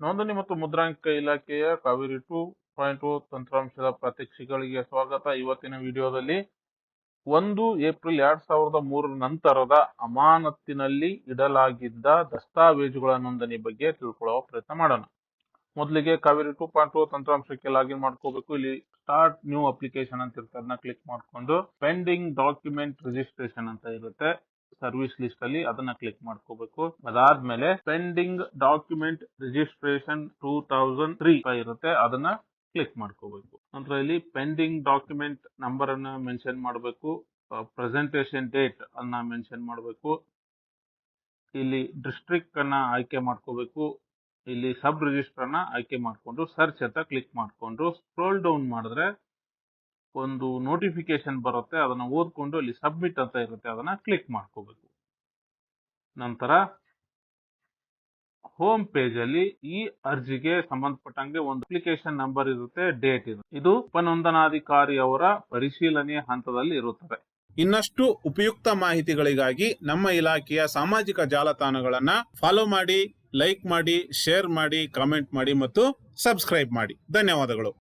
ನೋಂದಣಿ ಮತ್ತು ಮುದ್ರಾಂಕ ಇಲಾಖೆಯ ಕಾವೇರಿ ಟು ಪಾಯಿಂಟ್ ತಂತ್ರಾಂಶದ ಪ್ರಾತ್ಯಕ್ಷಿಕಗಳಿಗೆ ಸ್ವಾಗತ. ಇವತ್ತಿನ ವಿಡಿಯೋದಲ್ಲಿ ಒಂದು ಏಪ್ರಿಲ್ ಎರಡ್ ಸಾವಿರದ ಮೂರರ ನಂತರದ ಅಮಾನತ್ತಿನಲ್ಲಿ ಇಡಲಾಗಿದ್ದ ದಸ್ತಾವೇಜುಗಳ ನೋಂದಣಿ ಬಗ್ಗೆ ತಿಳ್ಕೊಳ್ಳೋ ಪ್ರಯತ್ನ ಮಾಡೋಣ. ಮೊದಲಿಗೆ ಕಾವೇರಿ ಟು ಪಾಯಿಂಟ್ ತಂತ್ರಾಂಶಕ್ಕೆ ಲಾಗಿನ್ ಮಾಡ್ಕೋಬೇಕು. ಇಲ್ಲಿ ಸ್ಟಾರ್ಟ್ ನ್ಯೂ ಅಪ್ಲಿಕೇಶನ್ ಅಂತ ಇರುತ್ತೆ. ಅದನ್ನ ಕ್ಲಿಕ್ ಮಾಡ್ಕೊಂಡು ಪೆಂಡಿಂಗ್ ಡಾಕ್ಯುಮೆಂಟ್ ರಿಜಿಸ್ಟ್ರೇಷನ್ ಅಂತ ಇರುತ್ತೆ. ಸರ್ವಿಸ್ ಲಿಸ್ಟ್ ಅಲ್ಲಿ ಅದನ್ನ ಕ್ಲಿಕ್ ಮಾಡ್ಕೋಬೇಕು. ಅದಾದ್ಮೇಲೆ pending document registration two thousand three ಇರುತ್ತೆ, ಅದನ್ನ ಕ್ಲಿಕ್ ಮಾಡ್ಕೋಬೇಕು. ನಂತರ ಇಲ್ಲಿ ಪೆಂಡಿಂಗ್ ಡಾಕ್ಯುಮೆಂಟ್ ನಂಬರ್ ಅನ್ನ ಮೆನ್ಷನ್ ಮಾಡಬೇಕು ಪ್ರೆಸೆಂಟೇಷನ್ ಡೇಟ್ ಅನ್ನ ಮೆನ್ಷನ್ ಮಾಡಬೇಕು, ಇಲ್ಲಿ ಡಿಸ್ಟ್ರಿಕ್ಟ್ ಅನ್ನ ಆಯ್ಕೆ ಮಾಡ್ಕೋಬೇಕು, ಇಲ್ಲಿ ಸಬ್ ರಿಜಿಸ್ಟರ್ ಅನ್ನ ಆಯ್ಕೆ ಮಾಡಿಕೊಂಡು ಸರ್ಚ್ ಅಂತ ಕ್ಲಿಕ್ ಮಾಡಿಕೊಂಡು ಸ್ಕ್ರೋಲ್ ಡೌನ್ ಮಾಡಿದ್ರೆ ಒಂದು ನೋಟಿಫಿಕೇಶನ್ ಬರುತ್ತೆ, ಅದನ್ನ ಓದ್ಕೊಂಡು ಅಲ್ಲಿ ಸಬ್ಮಿಟ್ ಅಂತ ಇರುತ್ತೆ, ಅದನ್ನ ಕ್ಲಿಕ್ ಮಾಡ್ಕೋಬೇಕು. ನಂತರ ಹೋಮ್ ಪೇಜ್ ಅಲ್ಲಿ ಈ ಅರ್ಜಿಗೆ ಸಂಬಂಧಪಟ್ಟಂಗೆ ಒಂದು ಅಪ್ಲಿಕೇಶನ್ ನಂಬರ್ ಇರುತ್ತೆ ಡೇಟ್ ಇರುತ್ತೆ. ಇದು ಉಪನೊಂದನಾಧಿಕಾರಿ ಅವರ ಪರಿಶೀಲನೆಯ ಹಂತದಲ್ಲಿ ಇರುತ್ತದೆ. ಇನ್ನಷ್ಟು ಉಪಯುಕ್ತ ಮಾಹಿತಿಗಳಿಗಾಗಿ ನಮ್ಮ ಇಲಾಖೆಯ ಸಾಮಾಜಿಕ ಜಾಲತಾಣಗಳನ್ನ ಫಾಲೋ ಮಾಡಿ ಲೈಕ್ ಮಾಡಿ ಶೇರ್ ಮಾಡಿ ಕಾಮೆಂಟ್ ಮಾಡಿ ಮತ್ತು ಸಬ್ಸ್ಕ್ರೈಬ್ ಮಾಡಿ. ಧನ್ಯವಾದಗಳು.